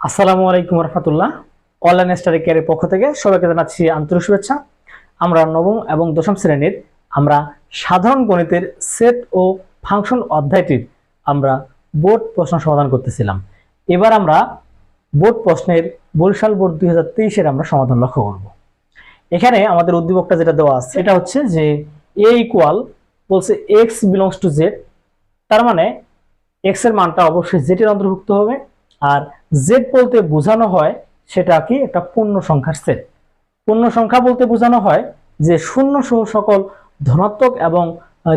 আসসালামু আলাইকুম রহমতুল্লাহ online study কেয়ারের পক্ষ থেকে সবাইকে জানাচ্ছি আন্তরিক শুভেচ্ছা। আমরা নবম এবং দশম শ্রেণির আমরা সাধারণ গণিতের সেট ও ফাংশন অধ্যায়টির আমরা বোর্ড প্রশ্ন সমাধান করতেছিলাম। এবার আমরা বোর্ড প্রশ্নের বরিশাল বোর্ড দুই হাজার তেইশের আমরা সমাধান লক্ষ্য করব। এখানে আমাদের উদ্দীপকটা যেটা দেওয়া আছে এটা হচ্ছে যে এ ইকুয়াল বলছে এক্স বিলংস টু জেড তার মানে এক্সের মানটা অবশ্যই জেড এর অন্তর্ভুক্ত হবে। আর জেড বলতে বোঝানো হয় সেটা কি? একটা পূর্ণ সংখ্যার সেট। পূর্ণ সংখ্যা বলতে বোঝানো হয় যে শূন্য সহ সকল ধনাত্মক এবং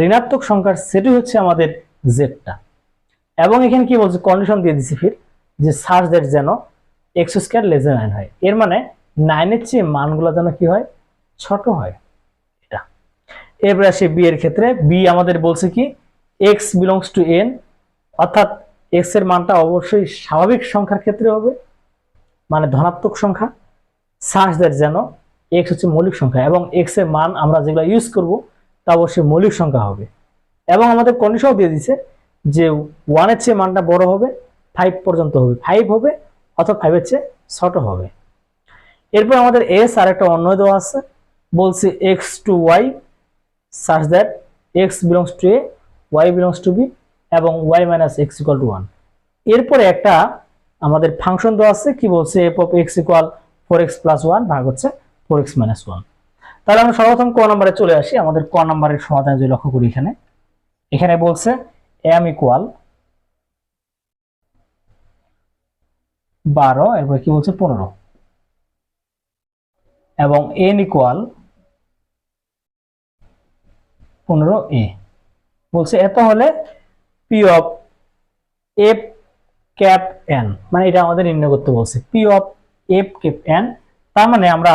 ঋণাত্মক সংখ্যার সেটই হচ্ছে আমাদের জেডটা এবং এখানে কি বলছে? কন্ডিশন দিয়ে দিছি ফির যে সার্চ দ্যাট যেন এক্স স্কোয়ার লেস নাইন হয়। এর মানে নাইনের চেয়ে মানগুলো যেন কি হয়? ছোট হয়। এটা। এরপরে আসে বি এর ক্ষেত্রে। বি আমাদের বলছে কি? এক্স বিলংস টু এন অর্থাৎ এক্সের মানটা অবশ্যই স্বাভাবিক সংখ্যার ক্ষেত্রে হবে মানে ধনাত্মক সংখ্যা সার্চ দ্যাট যেন এক্স হচ্ছে মৌলিক সংখ্যা এবং এক্সের মান আমরা যেগুলো ইউজ করব, তা অবশ্যই মৌলিক সংখ্যা হবে। এবং আমাদের কন্ডিশনও দিয়ে দিছে যে ওয়ানের চেয়ে মানটা বড় হবে ফাইভ পর্যন্ত হবে। ফাইভ হবে অথবা ফাইভের চেয়ে ছোট হবে। এরপর আমাদের এস আর একটা অন্য দেওয়া আছে, বলছে X to Y search that X belongs to A Y belongs to B এবং Y minus X equal to one এরপরে একটা আমাদের ফাংশন দেওয়া আছে, কি বলছে? F of X equal four X plus one ভাগ হচ্ছে ফোর এক্স মাইনাস ওয়ান তাহলে আমরা সর্বপ্রথম ক নম্বরে চলে আসি, আমাদের ক নম্বরের সমাধান যদি লক্ষ্য করি এখানে। এখানে বলছে এম ইকুয়াল বারো, এরপরে কি বলছে? পনেরো। এবং এন ইকুয়াল পনেরো এ বলছে এত হলে P of F cap N মানে এটা আমাদের নির্ণয় করতে বলছে। P of F cap N তার মানে আমরা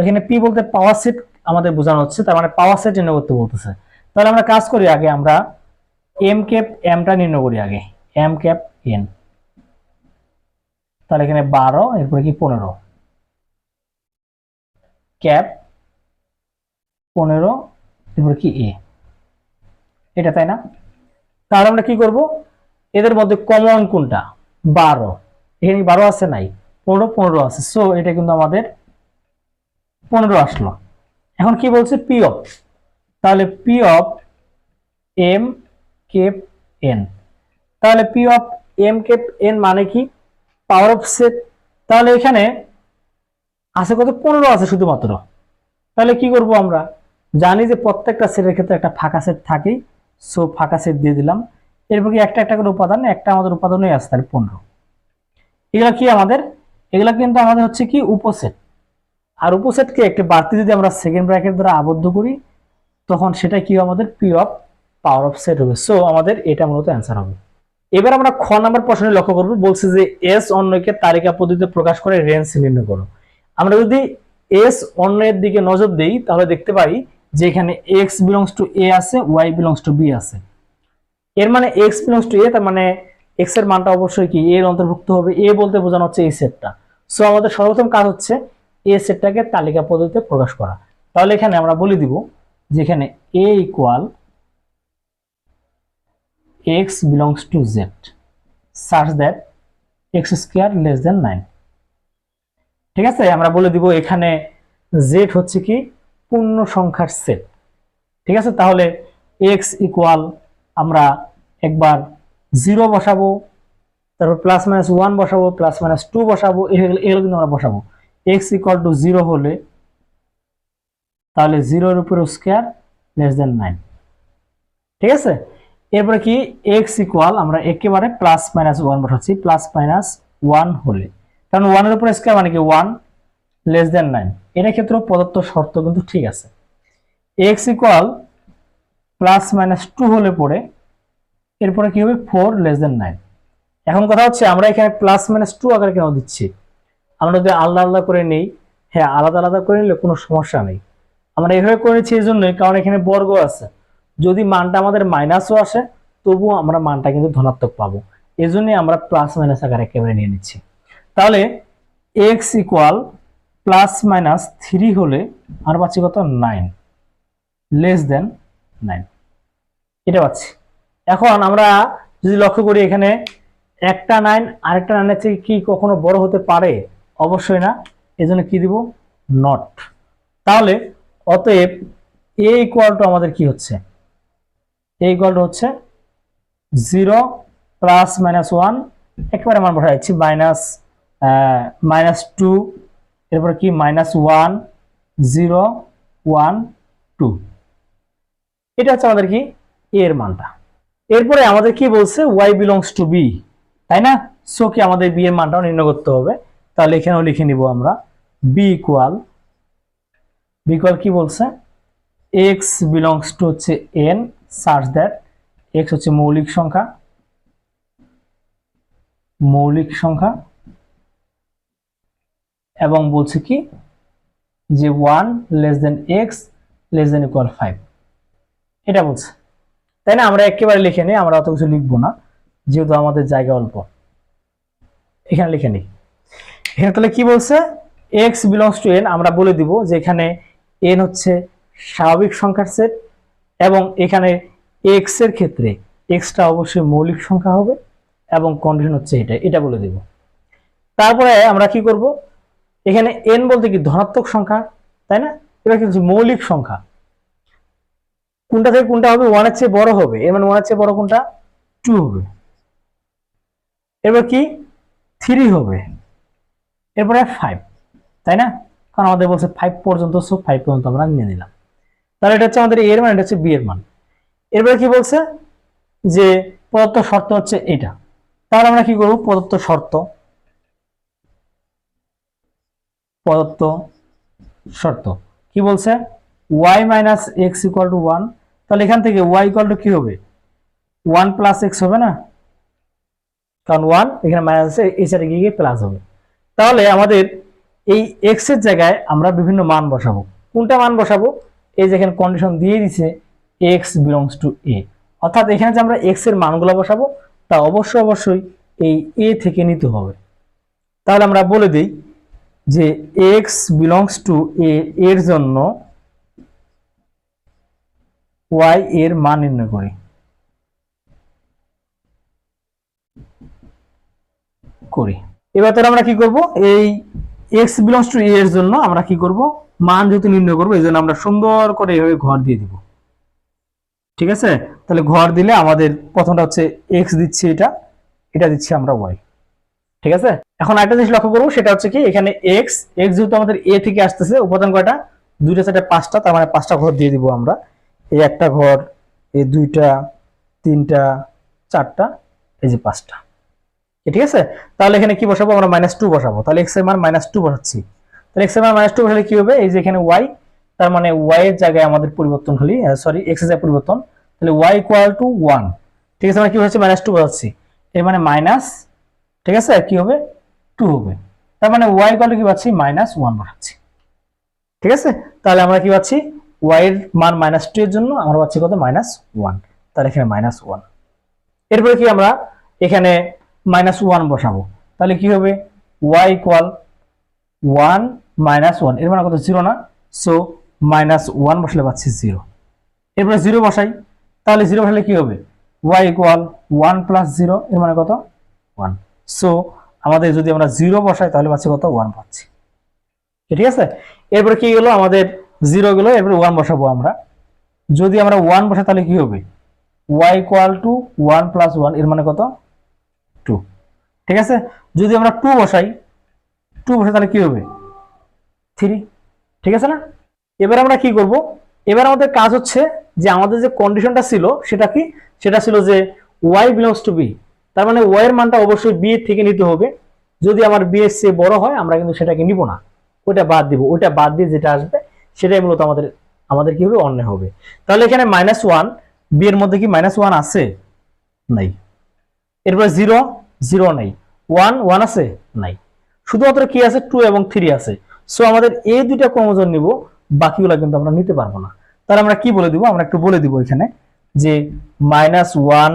এখানে পি বলতে পাওয়ার সেট আমাদের বোঝানো হচ্ছে, তার মানে পাওয়ার সেট নির্ণয় করতে বলতেছে। তাহলে আমরা কাজ করি আগে, আমরা এম ক্যাপ এমটা নির্ণয় করি আগে। এম ক্যাপ এন তাহলে এখানে বারো, এরপরে কি পনেরো? ক্যাপ পনেরো, এরপরে কি এ এটা তাই না? তাহলে আমরা কি করব? এদের মধ্যে কমন কোনটা? বারো। এখানে বারো আছে নাই, পনেরো পনেরো আছে। সো এটা কিন্তু আমাদের পনেরো আসলো। এখন কি বলছে? পি অফ তাহলে P of M cap N তাহলে P of M cap N মানে কি? পাওয়ার অফ সেট তাহলে এখানে আছে কত? পনেরো আছে শুধুমাত্র। তাহলে কি করব আমরা? জানি যে প্রত্যেকটা সেটের ক্ষেত্রে একটা ফাঁকা সেট থাকেই। সো ফাঁকা সেট দিয়ে দিলাম। এরপর কি একটা একটা করে উপাদান, একটা আমাদের উপাদানই আছে, তাহলে পনেরো। এগুলো কি আমাদের? এগুলো কিন্তু আমাদের হচ্ছে কি উপসেট। আর উপসেটকে একটি বাড়তি যদি আমরা সেকেন্ড ব্র্যাকেট দ্বারা আবদ্ধ করি, তখন সেটা কি আমাদের? P of power of set হবে। সো আমাদের এটা মূলত অ্যান্সার হবে। এবার আমরা খ নাম্বার প্রশ্নে লক্ষ্য করব। বলছে যে এস অন্যকে তালিকা পদ্ধতিতে প্রকাশ করে রেঞ্জ নির্ণয় করো। আমরা যদি এস অন্যের দিকে নজর দেই, তাহলে দেখতে পাই যে এখানে এক্স বিলংস টু এ আছে ওয়াই বিলংস টু বি আছে। এর মানে এক্স বিলংস টু এ তার মানে এক্সের মানটা অবশ্যই কি? এর অন্তর্ভুক্ত হবে। এ বলতে বোঝানো হচ্ছে এই সেটটা সো আমাদের সর্বপ্রথম কাজ হচ্ছে এ সেটটাকে তালিকা পদ্ধতিতে প্রকাশ করা। তাহলে এখানে আমরা বলে দিব যে এখানে A equal X belongs to Z search that X square less than nine ঠিক আছে? আমরা বলে দিব এখানে জেড হচ্ছে কি? পূর্ণ সংখ্যার সেট ঠিক আছে? তাহলে এক্স ইকুয়াল আমরা একবার জিরো বসাবো, তারপর প্লাস মাইনাস ওয়ান বসাবো প্লাস মাইনাস টু বসাবো এগুলো কিন্তু আমরা বসাবো। এক্স ইকুয়াল টু জিরো হলে তাহলে জিরোর উপরে স্কোয়ার লেস দেন নাইন ঠিক আছে? এরপরে কি? এক্স ইকুয়াল আমরা একেবারে প্লাস মাইনাস ওয়ান বসাচ্ছি প্লাস মাইনাস ওয়ান হলে। কারণ ওয়ানের উপরে স্কোয়ার মানে কি? ওয়ান লেস দেন নাইন এটা ক্ষেত্রেও প্রদত্ত শর্ত কিন্তু ঠিক আছে। X equal plus minus two হলে পরে এরপরে কি হবে? ফোর লেস দেন নাইন এখন কথা হচ্ছে, আমরা এখানে প্লাস মাইনাস টু আকারে কেন দিচ্ছি? আমরা যদি আলাদা আলাদা করে নেই হ্যাঁ আলাদা আলাদা করে নিলে কোনো সমস্যা নেই। আমরা এভাবে করেছি এই জন্যই, কারণ এখানে বর্গ আছে। যদি মানটা আমাদের মাইনাসও আসে, তবুও আমরা মানটা কিন্তু ধনাত্মক পাবো। এই আমরা প্লাস মাইনাস আকারে একেবারে নিয়ে নিচ্ছি। তাহলে X equal plus minus three হলে আর পাচ্ছি কত? নাইন। Less than nine. এটা পাচ্ছি। এখন আমরা যদি লক্ষ্য করি এখানে একটা নাইন, আরেকটা নাইনের থেকে কি কখনো বড় হতে পারে? অবশ্যই না। এজন্য কি দিব? নট। তাহলে অতএব এ ইকুয়াল আমাদের কি হচ্ছে? এ ইকুয়াল হচ্ছে জিরো প্লাস মাইনাস ওয়ান। একেবারে মান বসা যাচ্ছি মাইনাস মাইনাস টু এরপরে কি? Minus one zero one two এটা হচ্ছে আমাদের কি? এর মানটা। এরপরে আমাদের কি বলছে? ওয়াই বিলংস টু বি তাই না? সো কি আমাদের বি এর মানটাও নির্ণয় করতে হবে। তাহলে এখানেও লিখে নিব আমরা বি ইকুয়াল বি ইকুয়াল কি বলছে? এক্স বিলংস টু হচ্ছে এন সার্চ দ্যাট এক্স হচ্ছে মৌলিক সংখ্যা। মৌলিক সংখ্যা। এবং বলছে কি? যে one less than X less than equal five এটা বলছে। তাই না? আমরা একেবারে লিখে নিই, আমরা অত কিছু লিখব না, যেহেতু আমাদের জায়গা অল্প। এখানে লিখে নিই। এখানে তাহলে কি বলছে? এক্স বিলংস টু এন আমরা বলে দিব যে এখানে এন হচ্ছে স্বাভাবিক সংখ্যার সেট এবং এখানে এক্সের ক্ষেত্রে এক্সটা অবশ্যই মৌলিক সংখ্যা হবে এবং কন্ডিশন হচ্ছে এটা। এটা বলে দিব। তারপরে আমরা কি করব? এখানে এন বলতে কি ধনাত্মক সংখ্যা, তাই না? এবার কি মৌলিক সংখ্যা। কোনটা থেকে কোনটা হবে? ওয়ানের চেয়ে বড় হবে। এর মানে ওয়ানের চেয়ে বড় কোনটা? টু হবে। এবার কি? থ্রি হবে। এরপরে ফাইভ তাই না? কারণ আমাদের বলছে ফাইভ পর্যন্ত সো ফাইভ পর্যন্ত আমরা নিয়ে নিলাম। তাহলে এটা হচ্ছে আমাদের এর মান, এটা হচ্ছে বি এর মান। এরপরে কি বলছে? যে প্রদত্ত শর্ত হচ্ছে এটা। তাহলে আমরা কি করব? প্রদত্ত শর্ত। প্রদত্ত শর্ত। কি বলছে? y minus X equal to one তাহলে এখান থেকে y ইকুয়াল টু কি হবে? ওয়ান প্লাস এক্স হবে না? কারণ ওয়ান এখানে মাইনাস সাইডে গিয়ে প্লাস হবে। তাহলে আমাদের এই এক্সের জায়গায় আমরা বিভিন্ন মান বসাবো। কোনটা মান বসাবো? এই যে এখানে কন্ডিশন দিয়ে দিছে এক্স বিলংস টু এ অর্থাৎ এখানে যে আমরা এক্সের মানগুলো বসাবো, তা অবশ্যই অবশ্যই এই এ থেকে নিতে হবে। তাহলে আমরা বলে দিই যে এক্স বিলংস টু এ এর জন্য ওয়াই এর মান নির্ণয় করি। করি। এবার তাহলে আমরা কি করব? এই এক্স বিলংস টু এ এর জন্য আমরা কি করব? মান যেহেতু নির্ণয় করব, এই জন্য আমরা সুন্দর করে এইভাবে ঘর দিয়ে দিব। ঠিক আছে? তাহলে ঘর দিলে আমাদের প্রথমটা হচ্ছে এক্স দিচ্ছি এটা এটা দিচ্ছি আমরা ওয়াই ঠিক আছে? এখন আরেকটা জিনিস লক্ষ্য করব, সেটা হচ্ছে কি, এখানে এক্স এক্স যেহেতু আমাদের এ থেকে আসতেছে, উপাদান কয়টা? দুইটা সাইডে পাঁচটা, তার মানে পাঁচটা ঘর দিয়ে দিব আমরা। এই একটা ঘর, এই দুইটা, তিনটা, চারটা, এই যে পাঁচটা। ঠিক আছে? তাহলে এখানে কি বসাবো? আমরা মাইনাস টু বসাবো। তাহলে এক্সের মান মাইনাস টু বসাচ্ছি। তাহলে এক্সের মান মাইনাস টু বসালে কি হবে? এই যে এখানে ওয়াই তার মানে ওয়াই এর জায়গায় আমাদের পরিবর্তন হলি সরি এক্সের পরিবর্তন। তাহলে ওয়াই ইকুয়াল টু ওয়ান ঠিক আছে? আমরা কি বসাচ্ছি? মাইনাস টু বসাচ্ছি। এর মানে মাইনাস ঠিক আছে? কি হবে? টু হবে। তার মানে ওয়াই টু কি পাচ্ছি? মাইনাস ওয়ান বসাচ্ছি ঠিক আছে? তাহলে আমরা কি পাচ্ছি? ওয়াই এর মান মাইনাস টু এর জন্য আমরা পাচ্ছি কত? মাইনাস ওয়ান তাহলে এখানে মাইনাস ওয়ান এরপরে কি আমরা এখানে মাইনাস ওয়ান বসাবো? তাহলে কি হবে? ওয়াই ইকুয়াল ওয়ান মাইনাস ওয়ানের মানে কত? জিরো না। সো মাইনাস ওয়ান বসলে পাচ্ছি জিরো এরপরে জিরো বসাই। তাহলে জিরো বসালে কি হবে? Y equal one plus zero এর মানে কত? ওয়ান সো আমাদের যদি আমরা জিরো বসাই, তাহলে পাচ্ছি কত? ওয়ান পাচ্ছি। ঠিক আছে? এরপরে কি গেলো আমাদের জিরো গেলো, এরপরে ওয়ান বসাবো আমরা। যদি আমরা ওয়ান বসাই, তাহলে কি হবে? Y equal to one plus ওয়ানের মানে কত? টু ঠিক আছে? যদি আমরা টু বসাই টু বসাই, তাহলে কি হবে? থ্রি ঠিক আছে না? এবার আমরা কি করব? এবার আমাদের কাজ হচ্ছে যে আমাদের যে কন্ডিশনটা ছিল, সেটা কি? সেটা ছিল যে ওয়াই বিলংস টু বি তার মানে ওয়াই এর মানটা অবশ্যই বি এর থেকে নিতে হবে। যদি আমার বি এর চেয়ে বড় হয়, আমরা কিন্তু সেটাকে নিব না। ওইটা বাদ দিব। ওইটা বাদ দিয়ে যেটা আসবে, সেটাই মূলত আমাদের আমাদের কি হবে? অন্য হবে। তাহলে এখানে মাইনাস ওয়ান বি এর মধ্যে কি মাইনাস ওয়ান আছে? নাই। এরপরে জিরো জিরো নাই। ওয়ান ওয়ান আছে? নাই। শুধুমাত্র কি আছে? টু এবং থ্রি আছে। সো আমাদের এই দুইটা ক্রমজোর নিব, বাকিগুলো কিন্তু আমরা নিতে পারব না। তাহলে আমরা কি বলে দিব? আমরা একটু বলে দিব এখানে যে minus one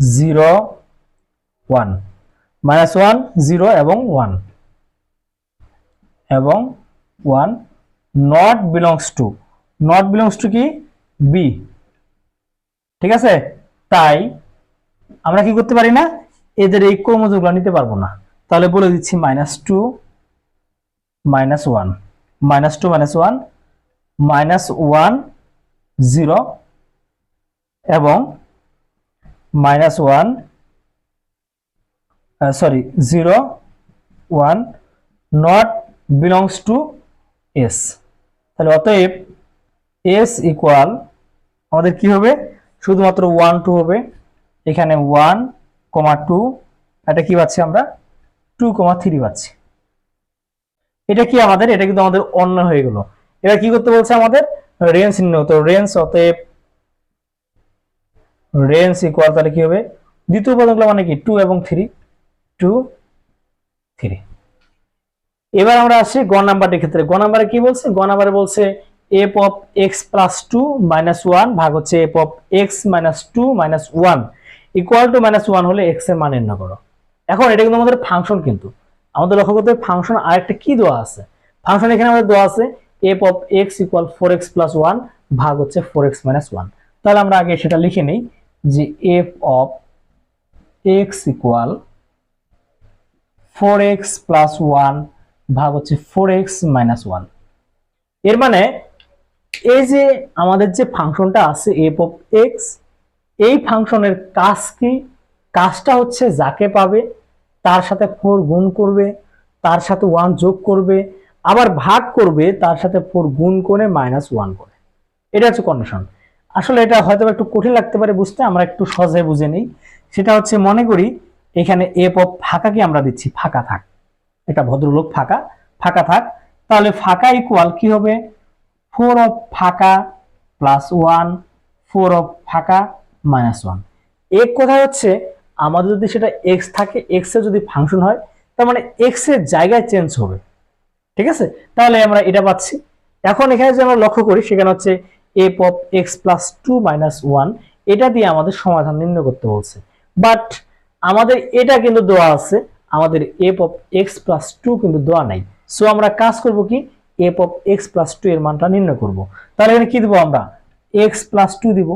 zero one. Minus one, zero এবং ওয়ান। এবং one not belongs to. Not belongs to কি? বি ঠিক আছে? তাই আমরা কি করতে পারি না? এদের এই ক্রমযোগগুলো নিতে পারব না। তাহলে বলে দিচ্ছি minus two, minus one. Minus two, minus one. Minus one, zero. এবং minus one sorry zero one not belongs to S তাহলে অতএব এস ইকুয়াল আমাদের কি হবে? শুধুমাত্র ওয়ান টু হবে। এখানে ওয়ান কমা টু এটা কি পাচ্ছি আমরা? টু কমা থ্রি পাচ্ছি। এটা কি আমাদের? এটা কিন্তু আমাদের অন্য হয়ে গেল। এবার কি করতে বলছে আমাদের? রেঞ্জ নির্ণয় তো রেঞ্জ অতএব রেঞ্জ ইকুয়াল তাহলে কি হবে? দ্বিতীয় উপাদানগুলো মানে কি? টু এবং থ্রি টু থ্রি এবার আমরা আসি গ নাম্বারের ক্ষেত্রে। গ নাম্বারে কি বলছে? গ নাম্বারে বলছে F of X plus two minus one ভাগ হচ্ছে F of X minus two minus one equal two minus one হলে এক্সের মান নির্ণয় করো। এখন এটা কিন্তু আমাদের ফাংশন কিন্তু। আমাদের লক্ষ্য করতে ফাংশন আরেকটা কি দেওয়া আছে? ফাংশন এখানে আমাদের দেওয়া আছে F of X equal four X plus one ভাগ হচ্ছে ফোর এক্স মাইনাস ওয়ান তাহলে আমরা আগে সেটা লিখে নিই। যে F of X equal four X plus one ভাগ হচ্ছে ফোর এক্স মাইনাস ওয়ানের মানে এই যে আমাদের যে ফাংশনটা আছে এফ অফ এক্স এই ফাংশনের কাজ কি? কাজটা হচ্ছে যাকে পাবে, তার সাথে ফোর গুণ করবে, তার সাথে ওয়ান যোগ করবে, আবার ভাগ করবে, তার সাথে ফোর গুণ করে মাইনাস ওয়ান করে। এটা হচ্ছে কন্ডিশন আসলে এটা হয়তো একটু কঠিন লাগতে পারে বুঝতে, আমরা একটু সহজে বুঝে নিই। সেটা হচ্ছে মনে করি এখানে এফ অফ ফাঁকাকে আমরা দিচ্ছি? ফাঁকা থাক। এটা ভদ্রলোক ফাঁকা। ফাঁকা থাক। তাহলে ফাঁকা ইকুয়াল কি হবে? ফোর অফ ফাঁকা প্লাস ওয়ান ফোর অফ ফাঁকা মাইনাস ওয়ান এক কথা হচ্ছে, আমাদের যদি সেটা এক্স থাকে এক্সের যদি ফাংশন হয়, তার মানে এক্সের জায়গায় চেঞ্জ হবে। ঠিক আছে? তাহলে আমরা এটা পাচ্ছি। এখন এখানে যে আমরা লক্ষ্য করি, সেখানে হচ্ছে F of X plus two minus one এটা দিয়ে আমাদের সমাধান নির্ণয় করতে বলছে। বাট আমাদের এটা কিন্তু দেওয়া আছে, আমাদের F of X plus two কিন্তু দেওয়া নাই। সো আমরা কাজ করব কি? F of X plus two এর মানটা নির্ণয় করব। তাহলে এখানে কি দেবো আমরা? এক্স প্লাস টু দিব।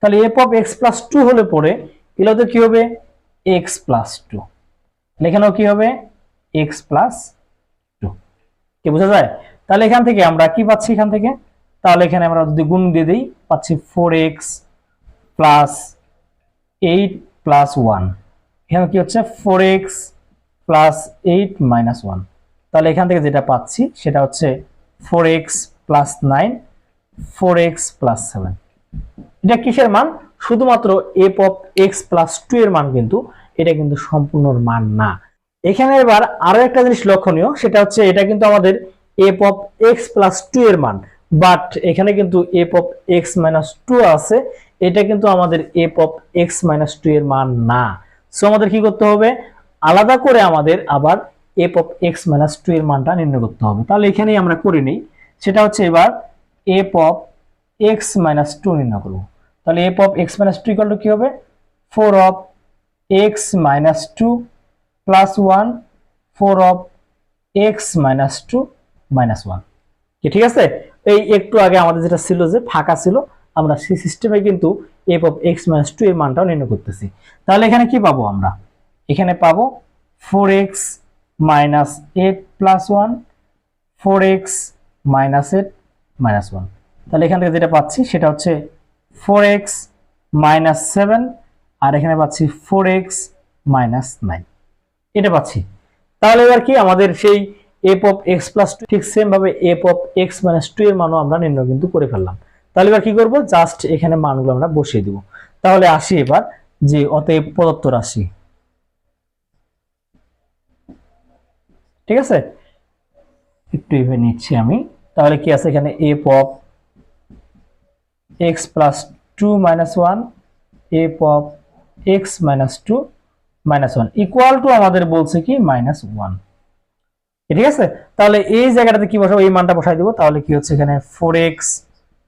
তাহলে F of X plus two হলে পরে এগুলোতে কি হবে? এক্স প্লাস টু এখানেও কি হবে? এক্স প্লাস টু কি বোঝা যায়? তাহলে এখান থেকে আমরা কি পাচ্ছি এখান থেকে? তাহলে এখানে আমরা যদি গুণ দিয়ে দিই, পাচ্ছি four X plus eight plus one এখানে কি হচ্ছে? Four X plus eight minus one তাহলে এখান থেকে যেটা পাচ্ছি, সেটা হচ্ছে four X plus nine four X plus seven এটা কিসের মান? শুধুমাত্র F of X plus two এর মান কিন্তু, এটা কিন্তু সম্পূর্ণ মান না। এখানে এবার আরও একটা জিনিস লক্ষণীয়, সেটা হচ্ছে এটা কিন্তু আমাদের F of X plus two এর মান। বাট এখানে কিন্তু F of X minus two আছে। এটা কিন্তু আমাদের F of X minus two এর মান না। সো আমাদের কি করতে হবে? আলাদা করে আমাদের আবার F of X minus two এর মানটা নির্ণয় করতে হবে। তাহলে এখানেই আমরা করে নিই। সেটা হচ্ছে এবার F of X minus two নির্ণয় করব। তাহলে F of X minus two equal to কি হবে? Four of X minus two plus one four of X minus two minus one কি, ঠিক আছে? এই একটু আগে আমাদের যেটা ছিল যে ফাঁকা ছিল, আমরা সেই সিস্টেমে কিন্তু F of X minus two এর মানটাও নির্ণয় করতেছি। তাহলে এখানে কি পাবো আমরা? এখানে পাবো four X minus eight plus one four X minus eight minus one তাহলে এখান থেকে যেটা পাচ্ছি সেটা হচ্ছে ফোর এক্স মাইনাস সেভেন আর এখানে পাচ্ছি ফোর এক্স মাইনাস নাইন এটা পাচ্ছি। তাহলে এবার কি আমাদের সেই F of X plus two ঠিক সেম ভাবে F of X minus two এর মানও আমরা নির্ণয় কিন্তু করে ফেললাম। তাহলে এবার কি করব? জাস্ট এখানে মানগুলো আমরা বসিয়ে দিব। তাহলে আসি এবার যে অতএব প্রদত্ত রাশি। ঠিক আছে? একটু এভাবে নিচ্ছি আমি। তাহলে কি আছে এখানে? F of X plus two minus one F of X minus two minus one equal to আমাদের বলছে কি? মাইনাস ওয়ান ঠিক আছে? তাহলে এই জায়গাটাতে কি বসাবো? এই মানটা বসাই দেবো। তাহলে কি হচ্ছে এখানে? Four X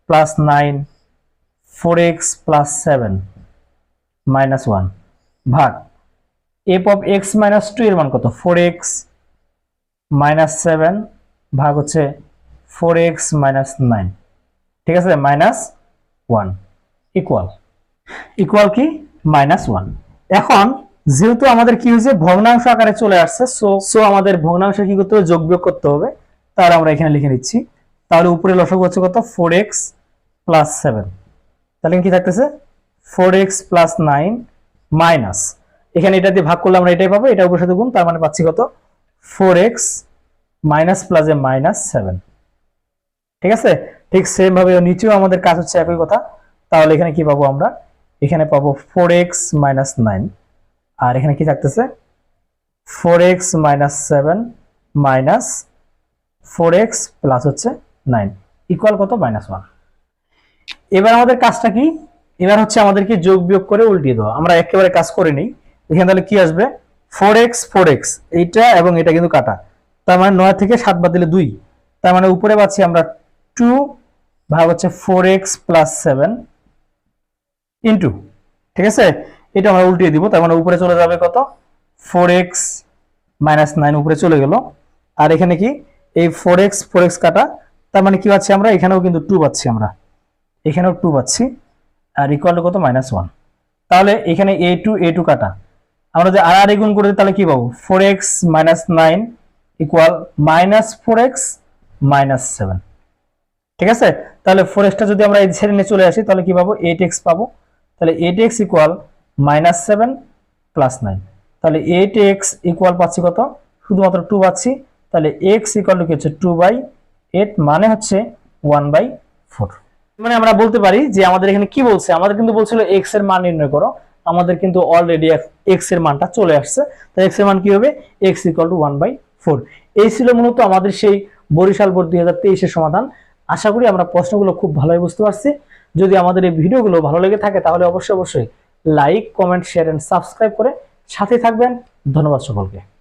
plus nine four X plus seven minus one ভাগ। F of X minus two এর মান কত? ফোর এক্স মাইনাস সেভেন ভাগ হচ্ছে ফোর এক্স মাইনাস নাইন ঠিক আছে? মাইনাস ওয়ান ইকুয়াল ইকুয়াল কি? মাইনাস ওয়ান এখন যেহেতু আমাদের কি হয়েছে? ভগ্নাংশ আকারে চলে আসছে। সো সো আমাদের ভগ্নাংশ কি করতে হবে? যোগ বিয়োগ করতে হবে। তার আমরা এখানে লিখে নিচ্ছি। তাহলে উপরে লসক হচ্ছে কত? ফোর এক্স প্লাস সেভেন তাহলে কি থাকতেছে? Four X plus nine minus এখানে এটা দিয়ে ভাগ করলে আমরা এটাই পাবো। এটা উপর সাথে গুণ, তার মানে পাচ্ছি কত? ফোর এক্স মাইনাস প্লাস এ মাইনাস সেভেন ঠিক আছে? ঠিক সেম ভাবে নিচেও আমাদের কাজ হচ্ছে একই কথা। তাহলে এখানে কি পাবো আমরা? এখানে পাবো ফোর এক্স মাইনাস নাইন আর এখানে কি থাকতেছে? Four X minus seven minus four X plus হচ্ছে নাইন ইকুয়াল কত? মাইনাস ওয়ান এবার আমাদের কাজটা কি? এবার হচ্ছে আমাদেরকে যোগ বিয়োগ করে উল্টিয়ে দেওয়া। আমরা একেবারে কাজ করে নিই। এখানে তাহলে কি আসবে? ফোর এক্স ফোর এক্স এইটা এবং এটা কিন্তু কাটা। তার মানে নয় থেকে সাত বাদ দিলে দুই। তার মানে উপরে পাচ্ছি আমরা টু ভাগ হচ্ছে four X plus seven into ঠিক আছে? এটা আমরা উল্টিয়ে দিব, তার মানে উপরে চলে যাবে কত? ফোর এক্স মাইনাস নাইন উপরে চলে গেল। আর এখানে কি? এই ফোর এক্স ফোর এক্স কাটা, তার মানে কি পাচ্ছি আমরা? এখানেও কিন্তু টু পাচ্ছি আমরা। এখানেও টু পাচ্ছি, আর ইকুয়াল কত? মাইনাস ওয়ান তাহলে এখানে এ টু এ টু কাটা। আমরা যদি আর আর গুণ করে তাহলে কি পাবো? Four X minus nine equal minus four X minus seven ঠিক আছে? তাহলে ফোর এক্সটা যদি আমরা এই ছেড়ে নিয়ে চলে আসি, তাহলে কি পাবো? এইট এক্স পাবো। তাহলে eight X equal minus seven plus nine. তাহলে এইট এক্স ইকুয়াল পাচ্ছি কত? শুধুমাত্র টু পাচ্ছি। তাহলে এক্স ইকুয়াল টু কি হচ্ছে টু বাই এইট মানে হচ্ছে ওয়ান বাই ফোর মানে আমরা বলতে পারি যে আমাদের এখানে কি বলছে? আমাদের কিন্তু বলছিল এক্সের মান নির্ণয় করো। আমাদের কিন্তু অলরেডি এক্সের মানটা চলে আসছে। তো এক্সের মান কি হবে? X equal to one by four এই ছিল মূলত আমাদের সেই বরিশাল বোর্ড দুই হাজার তেইশের সমাধান। আশা করি আমরা প্রশ্নগুলো খুব ভালোই বুঝতে পারছি। যদি আমাদের এই ভিডিওগুলো ভালো লেগে থাকে তাহলে অবশ্যই অবশ্যই like comment share and subscribe করে সাথে থাকবেন। ধন্যবাদ সকলকে।